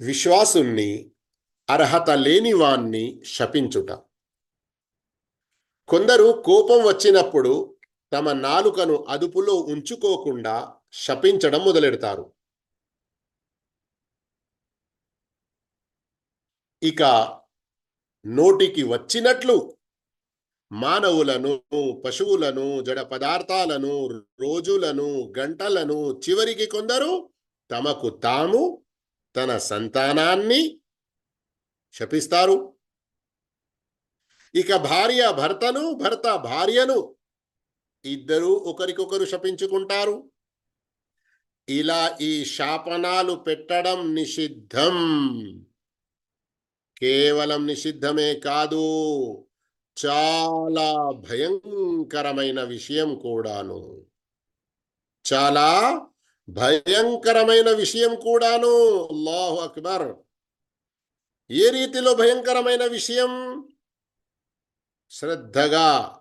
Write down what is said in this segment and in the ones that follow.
విశ్వాసుణ్ణి అర్హత లేని వాణ్ణి శపించుట. కొందరు కోపం వచ్చినప్పుడు తమ నాలుకను అదుపులో ఉంచుకోకుండా శపించడం మొదలెడతారు. ఇక నోటికి వచ్చినట్లు మానవులను పశువులను జడ పదార్థాలను రోజులను గంటలను చివరికి కొందరు తమకు తాము తన సంతానాన్ని శపిస్తారు. ఇక భార్య భర్తను భర్త భార్యను ఇద్దరూ ఒకరికొకరు శపించుకుంటారు. ఇలా ఈ శాపనాలు పెట్టడం నిషిద్ధం. కేవలం నిషిద్ధమే కాదు చాలా భయంకరమైన విషయం కూడాను. చాలా భయంకరమైన విషయం కూడాను. అల్లాహు అక్బర్. ఏ రీతిలో భయంకరమైన విషయం? శ్రద్ధగా.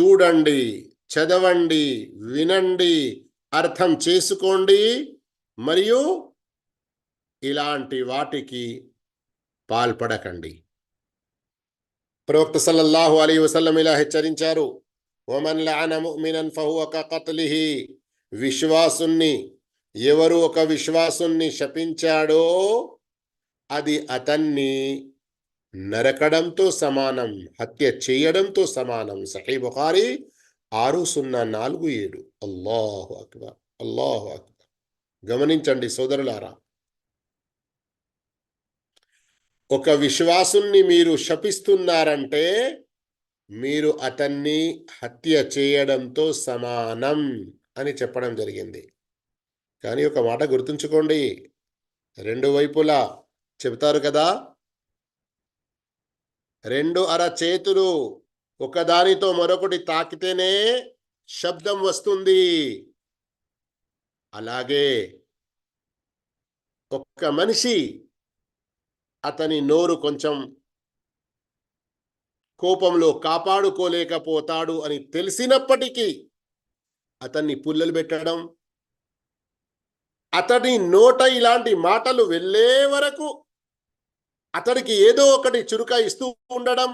చూడండి చదవండి వినండి అర్థం చేసుకోండి మరియు ఇలాంటి వాటికి పాల్పడకండి. ప్రవక్త సల్లల్లాహు అలీ వసల్లం ఇలా హెచ్చరించారు. ఒమన్ లఅన ముమినన్ ఫహువ కత్లిహి విశ్వాసుణ్ణి. ఎవరు ఒక విశ్వాసుణ్ణి శపించాడో అది అతన్ని నరకడంతో సమానం హత్య చేయడంతో సమానం. సహీ బుఖారి ఆరు సున్నా నాలుగు ఏడు. అల్లాహు అక్బర్. అల్లాహు అక్బర్. గమనించండి సోదరులారా. ఒక విశ్వాసుని మీరు శపిస్తున్నారంటే మీరు అతన్ని హత్య చేయడంతో సమానం. అని చెప్పడం జరిగింది. కానీ ఒక మాట గుర్తుంచుకోండి. రెండు వైపులా చెబుతారు కదా? రెండు అర చేతులు ఒకదానితో మరొకటి తాకితేనే శబ్దం వస్తుంది. అలాగే ఒక్క మనిషి అతని నోరు కొంచెం కోపంలో కాపాడుకోలేకపోతాడు అని తెలిసినప్పటికీ అతన్ని పుల్లలు పెట్టడం అతడి నోట ఇలాంటి మాటలు వెళ్ళే వరకు అతడికి ఏదో ఒకటి చురుక ఇస్తూ ఉండడం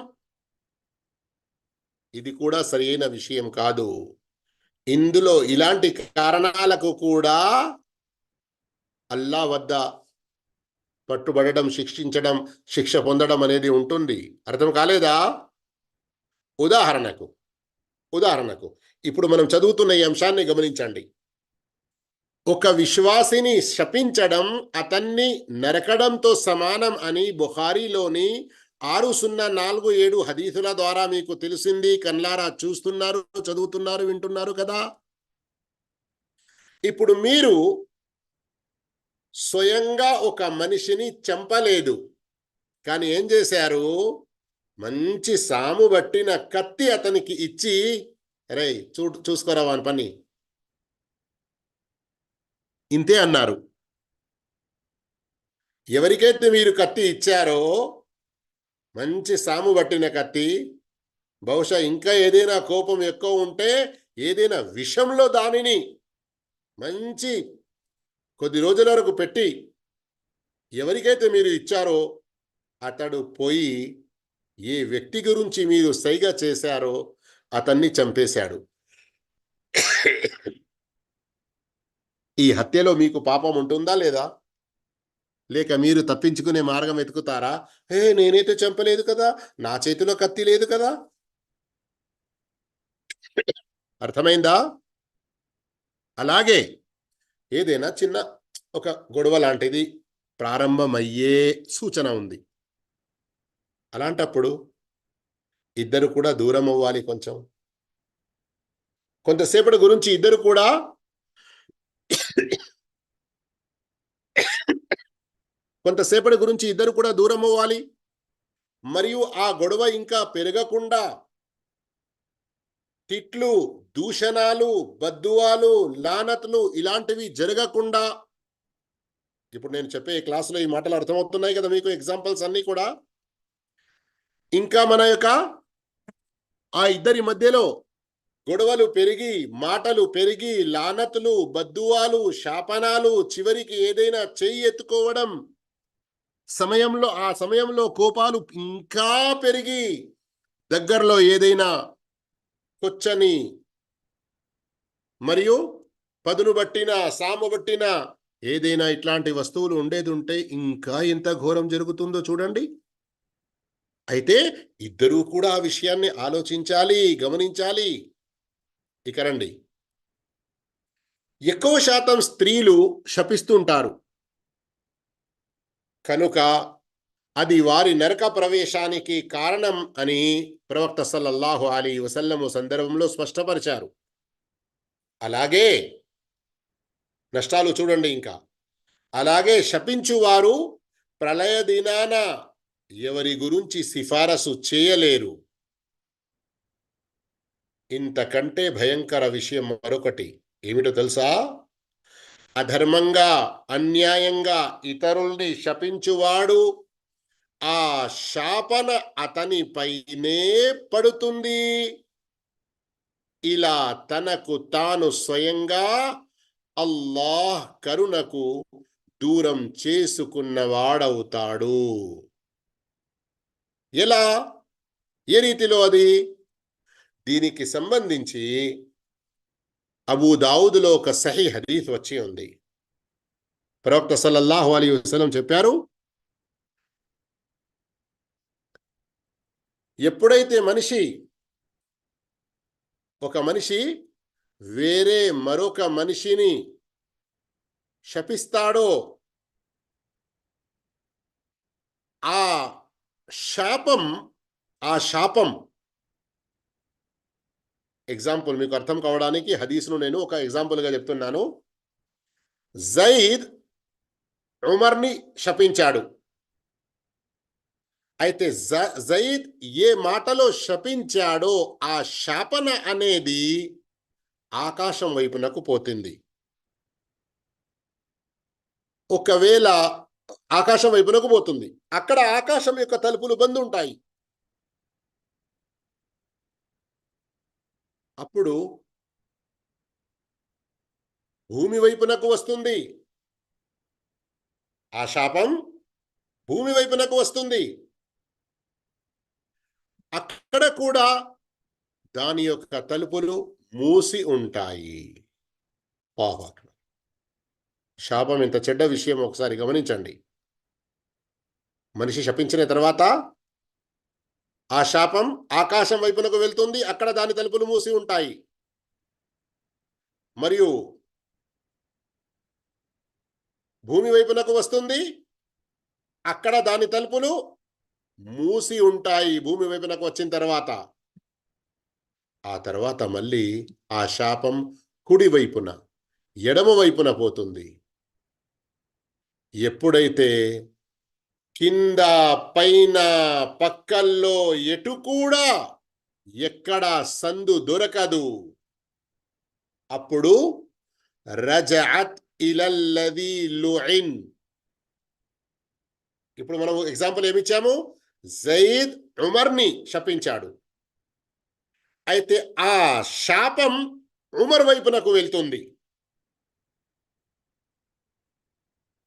ఇది కూడా సరైన విషయం కాదు. ఇందులో ఇలాంటి కారణాలకు కూడా అల్లా వద్ద పట్టుబడడం శిక్షించడం శిక్ష పొందడం అనేది ఉంటుంది. అర్థం కాలేదా? ఉదాహరణకు ఉదాహరణకు ఇప్పుడు మనం చదువుతున్న ఈ అంశాన్ని గమనించండి. ఒక విశ్వాసిని శపించడం అతన్ని నరకడంతో సమానం అని బుహారీలోని ఆరు సున్నా నాలుగు ఏడు హదీసుల ద్వారా మీకు తెలిసింది. కన్లారా చూస్తున్నారు చదువుతున్నారు వింటున్నారు కదా? ఇప్పుడు మీరు స్వయంగా ఒక మనిషిని చంపలేదు. కానీ ఏం చేశారు? మంచి సాము పట్టిన కత్తి అతనికి ఇచ్చి రే చూ చూసుకోరా వాని పని? ఇంతే అన్నారు. ఎవరికైతే మీరు కత్తి ఇచ్చారో మంచి సాము పట్టిన కత్తి బహుశా ఇంకా ఏదైనా కోపం ఎక్కువ ఉంటే ఏదైనా విషంలో దానిని మంచి కొద్ది రోజుల వరకు పెట్టి ఎవరికైతే మీరు ఇచ్చారో అతడు పోయి ఏ వ్యక్తి గురించి మీరు సైగా చేశారో అతన్ని చంపేశాడు. ఈ హత్యలో మీకు పాపం ఉంటుందా లేదా? లేక మీరు తప్పించుకునే మార్గం వెతుకుతారా? ఏ నేనైతే చంపలేదు కదా నా చేతిలో కత్తి లేదు కదా? అర్థమైందా? అలాగే ఏదైనా చిన్న ఒక గొడవ లాంటిది ప్రారంభమయ్యే సూచన ఉంది. అలాంటప్పుడు ఇద్దరు కూడా దూరం అవ్వాలి కొంచెం. కొంతసేపటి గురించి ఇద్దరు కూడా కొంతసేపటి గురించి ఇద్దరు కూడా దూరం అవ్వాలి. మరియు ఆ గొడవ ఇంకా పెరగకుండా తిట్లు దూషణాలు బద్దువాలు లానతలు ఇలాంటివి జరగకుండా ఇప్పుడు నేను చెప్పే క్లాసులో ఈ మాటలు అర్థమవుతున్నాయి కదా మీకు ఎగ్జాంపుల్స్ అన్నీ కూడా. ఇంకా మన యొక్క ఆ ఇద్దరి మధ్యలో గొడవలు పెరిగి మాటలు పెరిగి లానతులు బద్దువాలు శాపనాలు చివరికి ఏదైనా చెయ్యి ఎత్తుకోవడం సమయంలో ఆ సమయంలో కోపాలు ఇంకా పెరిగి దగ్గరలో ఏదైనా కొచ్చని మరియు పదును బట్టిన సాము బట్టిన ఏదైనా ఇట్లాంటి వస్తువులు ఉండేది ఉంటే ఇంకా ఎంత ఘోరం జరుగుతుందో చూడండి. అయితే ఇద్దరూ కూడా ఆ విషయాన్ని ఆలోచించాలి గమనించాలి. ఇక రండి. ఎక్కువ శాతం స్త్రీలు శపిస్తుంటారు. కనుక అది వారి నరక ప్రవేశానికి కారణం అని ప్రవక్త సల్లల్లాహు అలీ వసల్లము సందర్భంలో స్పష్టపరిచారు. అలాగే నష్టాలు చూడండి ఇంకా. అలాగే శపించువారు ప్రళయ దినాన ఎవరి గురించి సిఫారసు చేయలేరు. ఇంతకంటే భయంకర విషయం మరొకటి. ఏమిటో తెలుసా? అధర్మంగా అన్యాయంగా ఇతరుల్ని శపించువాడు ఆ శాపన అతనిపైనే పడుతుంది. ఇలా తనకు తాను స్వయంగా అల్లాహ్ కరుణకు దూరం చేసుకున్నవాడవుతాడు. ఎలా? ఏ రీతిలో అది? దీనికి సంబంధించి అబూ దావుదులో ఒక సహీ హదీఫ్ వచ్చి ఉంది. ప్రవక్త సల్లల్లాహు అలీ వసలం చెప్పారు ఎప్పుడైతే మనిషి ఒక మనిషి వేరే మరొక మనిషిని శపిస్తాడో ఆ శాపం ఆ శాపం. ఎగ్జాంపుల్ మీకు అర్థం కావడానికి హదీస్ను నేను ఒక ఎగ్జాంపుల్గా చెప్తున్నాను. జైద్ ఉమర్ని శపించాడు. అయితే జ- ఏ మాటలో శపించాడో ఆ శాపన అనేది ఆకాశం వైపునకు పోతుంది. ఒకవేళ ఆకాశం వైపునకు పోతుంది. అక్కడ ఆకాశం యొక్క తలుపులు బంద్ ఉంటాయి. అప్పుడు భూమి వైపునకు వస్తుంది. ఆ శాపం భూమి వైపునకు వస్తుంది. అక్కడ కూడా దాని యొక్క తలుపులు మూసి ఉంటాయి. ఆహ్ శాపం ఇంత చెడ్డ విషయం ఒకసారి గమనించండి. మనిషి శపించిన తర్వాత ఆ శాపం ఆకాశం వైపునకు వెళ్తుంది. అక్కడ దాని తలుపులు మూసి ఉంటాయి. మరియు భూమి వైపునకు వస్తుంది. అక్కడ దాని తలుపులు మూసి ఉంటాయి. భూమి వైపునకు వచ్చిన తర్వాత. ఆ తర్వాత మళ్ళీ ఆ శాపం కుడి వైపున ఎడమ వైపున పోతుంది. ఎప్పుడైతే కింద పైన పక్కల్లో ఎటు కూడా ఎక్కడ సందు దొరకదు. అప్పుడు రజఅత్ ఇలల్లది లుఇన్. ఇప్పుడు మనం ఎగ్జాంపుల్ ఏమిచ్చాము? జయీద్ ఉమర్ని శపించాడు. అయితే ఆ శాపం ఉమర్ వైపునకు వెళ్తుంది.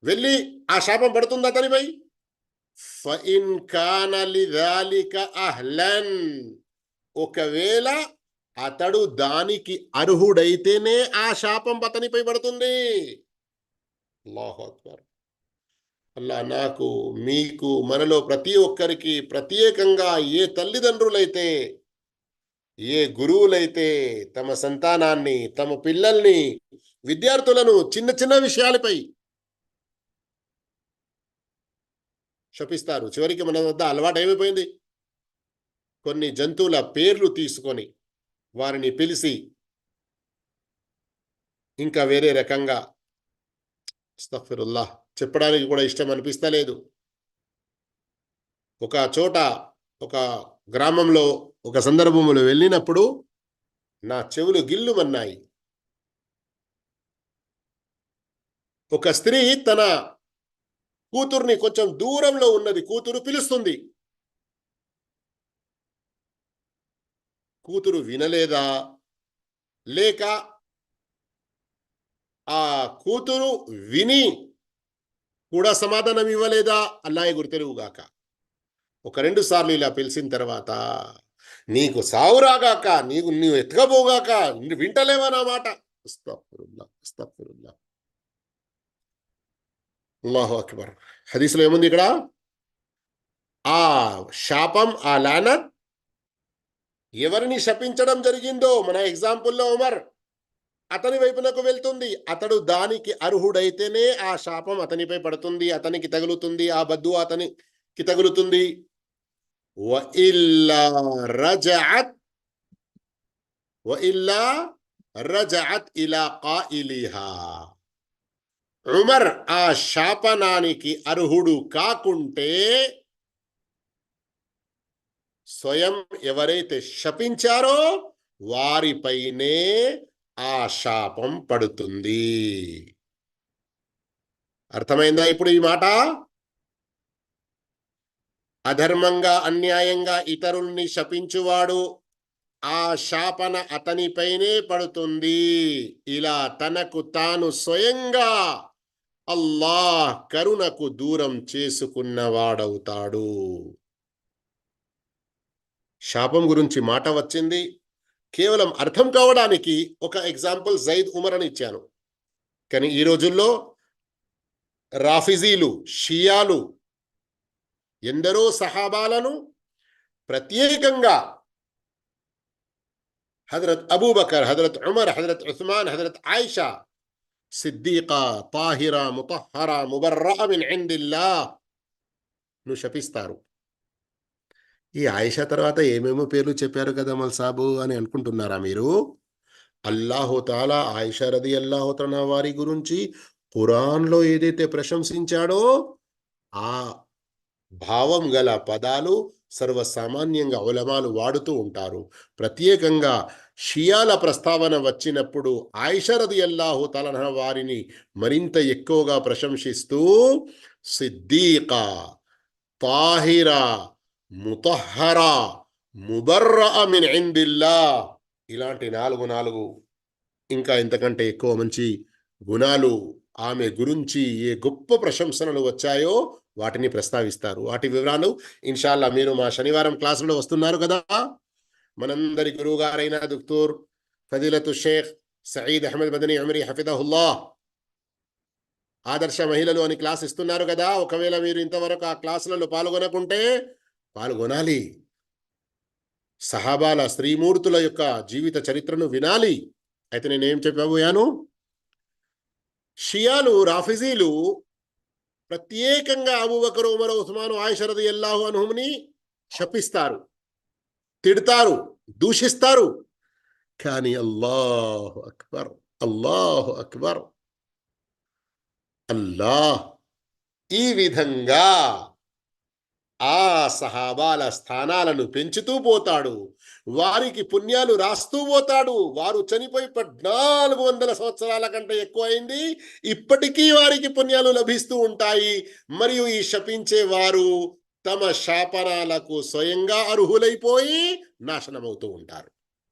వెళ్ళి ఆ శాపం పడుతుందా అతనిపై ఫఇన్ కానలి దాలిక అహ్లన్ ఒకవేళ అతడు దానికి అర్హుడైతేనే ఆ శాపం అతనిపై పడుతుంది. అల్లాహు అక్బర్ అల్లా నాకు మీకు మనలో ప్రతి ఒక్కరికి ప్రత్యేకంగా ఏ తల్లిదండ్రులైతే ఏ గురువులైతే తమ సంతానాన్ని తమ పిల్లల్ని విద్యార్థులను చిన్న చిన్న విషయాలపై శపిస్తారు. చివరికి మన వద్ద అలవాటు ఏమైపోయింది? కొన్ని జంతువుల పేర్లు తీసుకొని వారిని పిలిచి ఇంకా వేరే రకంగా స్తఫిరుల్లా చెప్పడానికి కూడా ఇష్టం అనిపిస్తలేదు. ఒక చోట ఒక గ్రామంలో ఒక సందర్భంలో వెళ్ళినప్పుడు నా చెవులు గిల్లుమన్నాయి. ఒక స్త్రీ తన కూతుర్ని కొంచెం దూరంలో ఉన్నది కూతురు పిలుస్తుంది. కూతురు వినలేదా? లేక ఆ కూతురు విని కూడా సమాధానం ఇవ్వలేదా? అల్లాయే గుర్తెరుగుగాక ఒక రెండు సార్లు ఇలా పిలిచిన తర్వాత నీకు సావురాగాక నీకు నీవు ఎత్తుకపోగాక వింటలేవా నా మాట? అస్తగ్ఫిరుల్లాహ్, అస్తగ్ఫిరుల్లాహ్. అల్లాహు అక్బర్. హదీస్లో ఏముంది ఇక్కడ? ఆ శాపం ఆ లానత్ ఎవరిని శపించడం జరిగిందో మన ఎగ్జాంపుల్లో ఉమర్ అతని వైపునకు వెళ్తుంది. అతడు దానికి అర్హుడైతేనే ఆ శాపం అతనిపై పడుతుంది అతనికి తగులుతుంది ఆ బద్దు అతనికి తగులుతుంది. ఇలా ఉమర్ ఆ శాపనానికి అర్హుడు కాకుంటే స్వయం ఎవరైతే శపించారో వారిపైనే ఆ శాపం పడుతుంది. అర్థమైందా ఇప్పుడు ఈ మాట? అధర్మంగా అన్యాయంగా ఇతరుల్ని శపించువాడు ఆ శాపన అతనిపైనే పడుతుంది. ఇలా తనకు తాను స్వయంగా అల్లాహ్ కరుణకు దూరం చేసుకున్నవాడవుతాడు. శాపం గురించి మాట వచ్చింది. కేవలం అర్థం కావడానికి ఒక ఎగ్జాంపుల్ జైద్ ఉమర్ అని ఇచ్చాను. కానీ ఈ రోజుల్లో రాఫిజీలు షియాలు ఎందరో సహాబాలను ప్రత్యేకంగా హజరత్ అబూబకర్ హజరత్ ఉమర్ హజరత్ ఉస్మాన్ హజరత్ ఆయిషా సిద్దీకా తాహిరా ముతహరా ముబర్రా మిన్ ఇందిల్లా ను శపిస్తారు. ఈ ఆయిషా తర్వాత ఏమేమో పేర్లు చెప్పారు కదా మల్ సాబు అని అనుకుంటున్నారా మీరు? అల్లాహుతాల ఆయిషా రది వారి గురించి ఖురాన్లో ఏదైతే ప్రశంసించాడో ఆ భావం గల పదాలు సర్వసామాన్యంగా ఉలమాలు వాడుతూ ఉంటారు. ప్రత్యేకంగా షియాల ప్రస్తావన వచ్చినప్పుడు ఆయిషరది అల్లాహు తలన వారిని మరింత ఎక్కువగా ప్రశంసిస్తూ సిద్దీకా తాహిరా ముతహరా ముబర్రా మిన్ ఇందిల్లా ఇలాంటి నాలుగు నాలుగు ఇంకా ఇంతకంటే ఎక్కువ మంచి గుణాలు ఆమె గురించి ఏ గొప్ప ప్రశంసనలు వచ్చాయో వాటిని ప్రస్తావిస్తారు. వాటి వివరాలు ఇన్షాల్లా మీరు మా శనివారం క్లాసులో వస్తున్నారు కదా. మనందరి గురువు గారైన దుక్తూర్ ఫదిలతు షేఖ్ సయీద్ అహ్మద్ మదనీ అమరీ హఫిదహుల్లా ఆదర్శ మహిళలు అని క్లాస్ ఇస్తున్నారు కదా. ఒకవేళ మీరు ఇంతవరకు ఆ క్లాసులలో పాల్గొనకుంటే పాల్గొనాలి. సహాబాల స్త్రీమూర్తుల యొక్క జీవిత చరిత్రను వినాలి. అయితే నేనేం చెప్పబోయాను? షియాలు రాఫిజీలు ప్రత్యేకంగా అబూబకర్ ఉమర్ ఉస్మాను ఆయిషరది ఎల్లాహు అనుహుని శపిస్తారు తిడతారు దూషిస్తారు. కానీ అల్లాహు అక్బర్ అల్లాహు అక్బర్ అల్లాహ్ ఈ విధంగా ఆ సహాబాల స్థానాలను పెంచుతూ పోతాడు. వారికి పుణ్యాలు రాస్తూ పోతాడు. వారు చనిపోయి పద్నాలుగు వందల సంవత్సరాల కంటే ఎక్కువ అయింది ఇప్పటికీ వారికి పుణ్యాలు లభిస్తూ ఉంటాయి. మరియు ఈ శపించే వారు తమ శాపనాలకు స్వయంగా అర్హులైపోయి నాశనమవుతూ ఉంటారు.